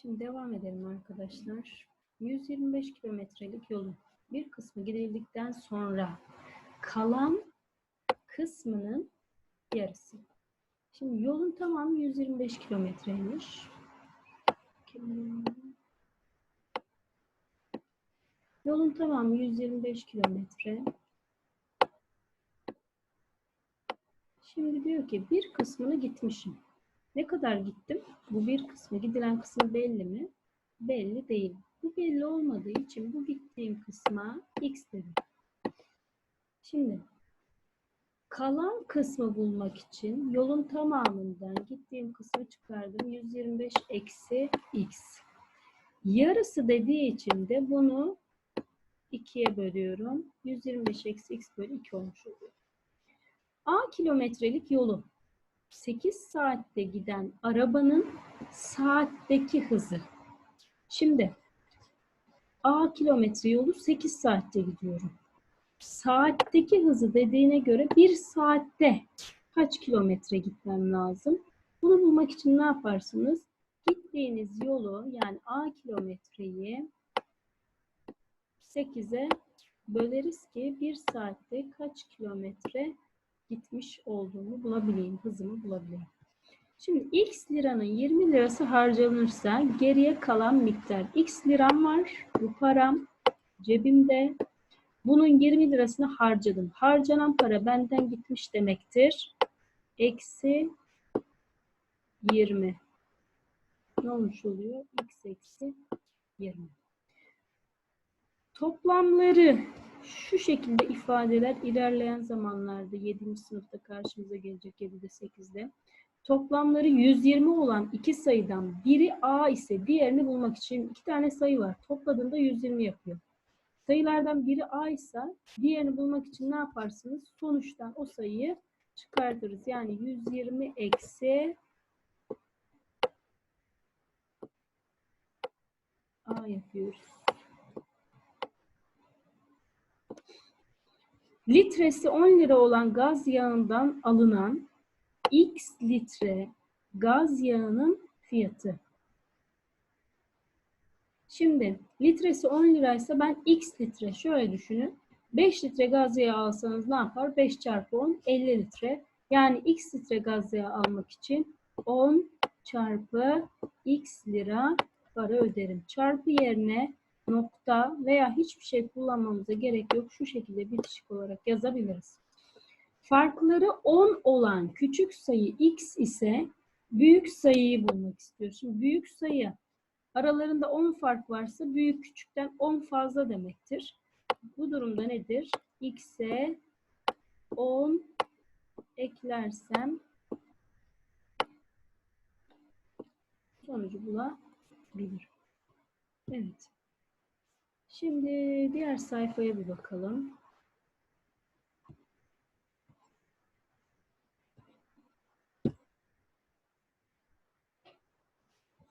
Şimdi devam edelim arkadaşlar. 125 kilometrelik yolun bir kısmı gidildikten sonra kalan kısmının yarısı. Şimdi yolun tamamı 125 kilometreymiş. Yolun tamamı 125 kilometre. Şimdi diyor ki bir kısmını gitmişim. Ne kadar gittim? Bu bir kısmı. Gidilen kısmı belli mi? Belli değil. Bu belli olmadığı için bu gittiğim kısma x dedim. Şimdi kalan kısmı bulmak için yolun tamamından gittiğim kısmı çıkardım. 125 eksi x. Yarısı dediği için de bunu 2'ye bölüyorum. 125 eksi x bölü 2 olmuş oluyor. A kilometrelik yolu 8 saatte giden arabanın saatteki hızı. Şimdi A kilometre yolu 8 saatte gidiyorum. Saatteki hızı dediğine göre 1 saatte kaç kilometre gitmem lazım? Bunu bulmak için ne yaparsınız? Gittiğiniz yolu yani A kilometreyi 8'e böleriz ki 1 saatte kaç kilometre gitmiş olduğumu bulabileyim, hızımı bulabileyim. Şimdi x liranın 20 lirası harcanırsa geriye kalan miktar x liram var. Bu param cebimde. Bunun 20 lirasını harcadım. Harcanan para benden gitmiş demektir. Eksi 20. Ne olmuş oluyor? x eksi 20. Toplamları şu şekilde ifadeler ilerleyen zamanlarda 7. sınıfta karşımıza gelecek 7'de 8'de. Toplamları 120 olan iki sayıdan biri A ise diğerini bulmak için iki tane sayı var. Topladığında 120 yapıyor. Sayılardan biri A ise diğerini bulmak için ne yaparsınız? Sonuçtan o sayıyı çıkartırız. Yani 120 eksi A yapıyoruz. Litresi 10 lira olan gaz yağından alınan x litre gaz yağının fiyatı. Şimdi litresi 10 liraysa ben x litre şöyle düşünün. 5 litre gaz yağı alsanız ne yapar? 5 çarpı 10 50 litre. Yani x litre gaz yağı almak için 10 çarpı x lira para öderim. Çarpı yerine nokta veya hiçbir şey kullanmamıza gerek yok. Şu şekilde bitişik olarak yazabiliriz. Farkları 10 olan küçük sayı x ise büyük sayıyı bulmak istiyoruz. Şimdi büyük sayı aralarında 10 fark varsa büyük küçükten 10 fazla demektir. Bu durumda nedir? x'e 10 eklersem sonucu bulabilirim. Evet. Şimdi diğer sayfaya bir bakalım.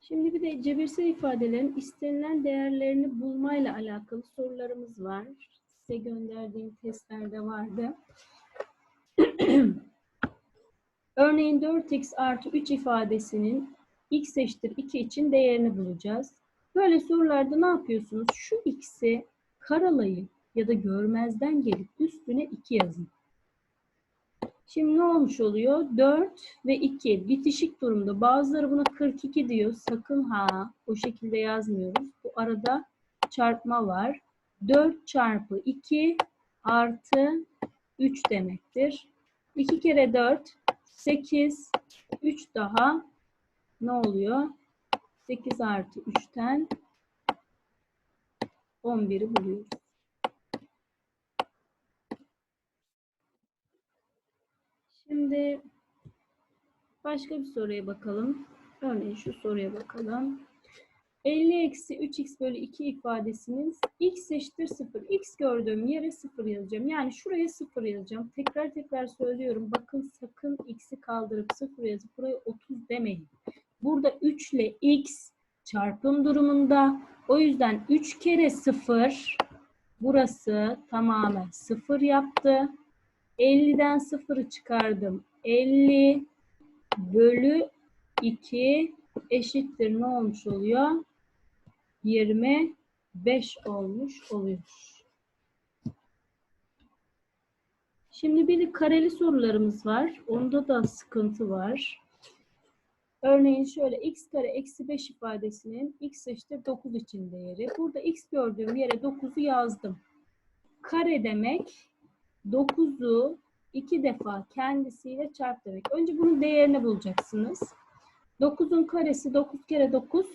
Şimdi bir de cebirsel ifadelerin istenilen değerlerini bulmayla alakalı sorularımız var. Size gönderdiğim testlerde vardı. Örneğin 4x artı 3 ifadesinin x eşittir 2 için değerini bulacağız. Böyle sorularda ne yapıyorsunuz? Şu x'i karalayın ya da görmezden gelip üstüne 2 yazın. Şimdi ne olmuş oluyor? 4 ve 2 bitişik durumda. Bazıları buna 42 diyor. Sakın ha o şekilde yazmıyoruz. Bu arada çarpma var. 4 çarpı 2 artı 3 demektir. 2 kere 4 8 3 daha ne oluyor? 8 artı 3'ten 11'i buluyoruz. Şimdi başka bir soruya bakalım. Örneğin şu soruya bakalım. 50 eksi 3x bölü 2 ifadesinin x eşittir 0. x gördüğüm yere 0 yazacağım. Yani şuraya 0 yazacağım. Tekrar tekrar söylüyorum. Bakın sakın x'i kaldırıp 0 yazıp buraya 30 demeyin. Burada 3 ile x çarpım durumunda. O yüzden 3 kere 0 burası tamamen 0 yaptı. 50'den 0'ı çıkardım. 50 bölü 2 eşittir ne olmuş oluyor? 25 olmuş oluyor. Şimdi bir de kareli sorularımız var. Onda da sıkıntı var. Örneğin şöyle x kare eksi 5 ifadesinin x eşittir 9 için değeri. Burada x gördüğüm yere 9'u yazdım. Kare demek 9'u iki defa kendisiyle çarp demek. Önce bunun değerini bulacaksınız. 9'un karesi 9 kere 9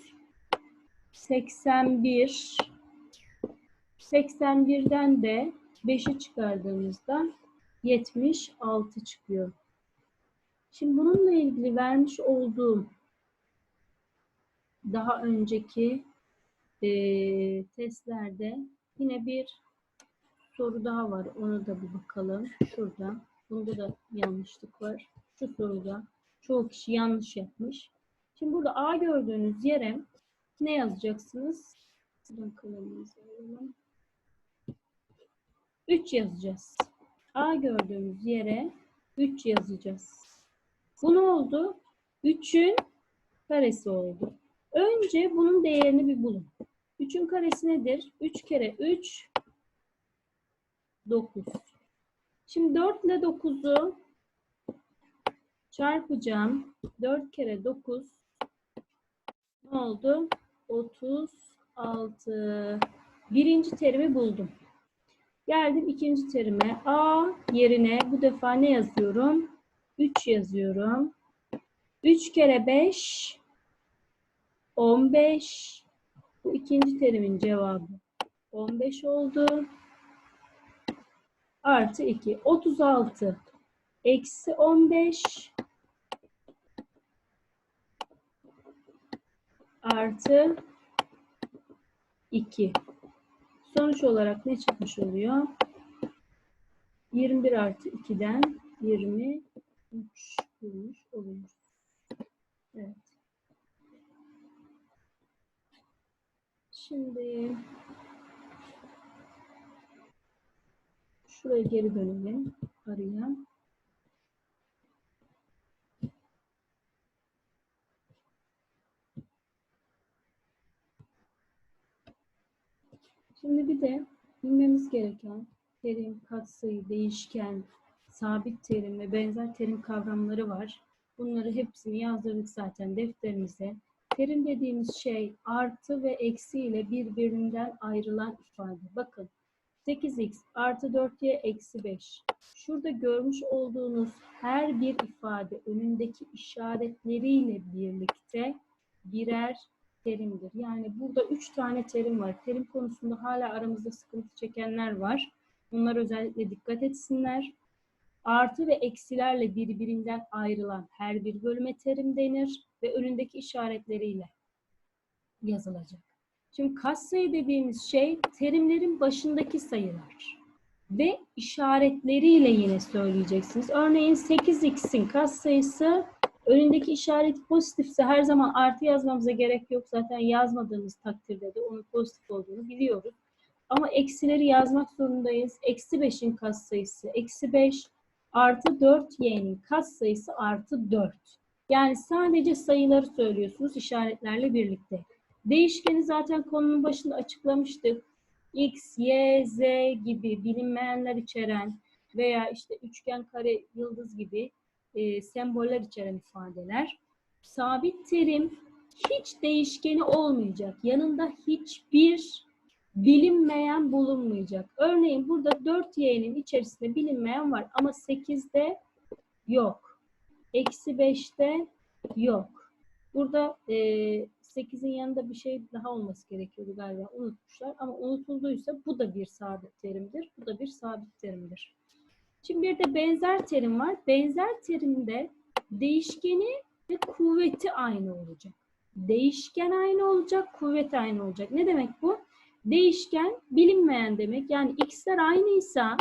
81 81'den de 5'i çıkardığımızda 76 çıkıyor. Şimdi bununla ilgili vermiş olduğum daha önceki e, testlerde yine bir soru daha var. Ona da bir bakalım. Şurada. Bunda da yanlışlık var. Şu soruda çoğu kişi yanlış yapmış. Şimdi burada A gördüğünüz yere ne yazacaksınız? Buradan kalemimizi alalım. 3 yazacağız. A gördüğümüz yere 3 yazacağız. Bu ne oldu? 3'ün karesi oldu. Önce bunun değerini bir bulun. 3'ün karesi nedir? 3 kere 3 9. Şimdi 4 ile 9'u çarpacağım. 4 kere 9 ne oldu? 36. Birinci terimi buldum. Geldim ikinci terime. A yerine bu defa ne yazıyorum? 3 yazıyorum. 3 kere 5 15. Bu ikinci terimin cevabı 15 oldu. Artı 2. 36. Eksi 15. Artı 2. Sonuç olarak ne çıkmış oluyor? 21 artı 2'den 23 bulmuş oluyor. Evet. Şimdi şuraya geri dönelim. Araya. Şimdi bir de bilmemiz gereken terim, katsayı, değişken, sabit terim ve benzer terim kavramları var. Bunları hepsini yazdırdık zaten defterimize. Terim dediğimiz şey artı ve eksi ile birbirinden ayrılan ifade. Bakın 8x artı 4y eksi 5. Şurada görmüş olduğunuz her bir ifade önündeki işaretleriyle birlikte birer terimdir. Yani burada üç tane terim var. Terim konusunda hala aramızda sıkıntı çekenler var. Bunlar özellikle dikkat etsinler. Artı ve eksilerle birbirinden ayrılan her bir bölüme terim denir ve önündeki işaretleriyle yazılacak. Şimdi katsayı dediğimiz şey terimlerin başındaki sayılar ve işaretleriyle yine söyleyeceksiniz. Örneğin 8x'in katsayısı önündeki işaret pozitifse her zaman artı yazmamıza gerek yok. Zaten yazmadığımız takdirde de onun pozitif olduğunu biliyoruz. Ama eksileri yazmak zorundayız. Eksi 5'in katsayısı eksi 5 artı 4y'nin katsayısı artı 4. Yani sadece sayıları söylüyorsunuz işaretlerle birlikte. Değişkeni zaten konunun başında açıklamıştık. X, Y, Z gibi bilinmeyenler içeren veya işte üçgen, kare, yıldız gibi e, semboller içeren ifadeler. Sabit terim hiç değişkeni olmayacak. Yanında hiçbir bilinmeyen bulunmayacak. Örneğin burada 4y'nin içerisinde bilinmeyen var ama 8'de yok. Eksi 5'te yok. Burada e, 8'in yanında bir şey daha olması gerekiyordu galiba. Unutmuşlar. Ama unutulduysa bu da bir sabit terimdir. Bu da bir sabit terimdir. Şimdi bir de benzer terim var. Benzer terimde değişkeni ve kuvveti aynı olacak. Değişken aynı olacak, kuvvet aynı olacak. Ne demek bu? Değişken bilinmeyen demek. Yani x'ler aynıysa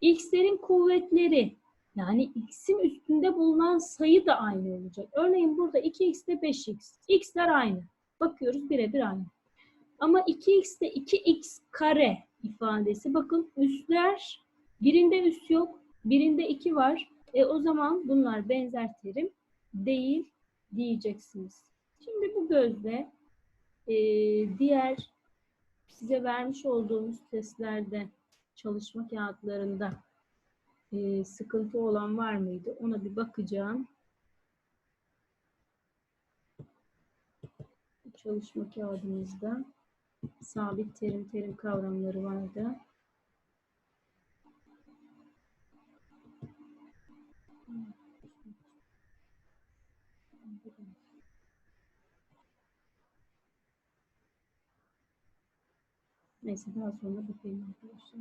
x'lerin kuvvetleri yani x'in üstünde bulunan sayı da aynı olacak. Örneğin burada 2x ile 5x. x'ler aynı. Bakıyoruz birebir aynı. Ama 2x ile 2x kare ifadesi bakın üstler birinde üst yok, birinde 2 var. E o zaman bunlar benzer terim değil diyeceksiniz. Şimdi bu gözle e, diğer size vermiş olduğumuz testlerde çalışma kağıtlarında e, sıkıntı olan var mıydı? Ona bir bakacağım. Çalışma kağıdımızda sabit terim terim kavramları vardı. Neyse daha sonra bakayım arkadaşlar.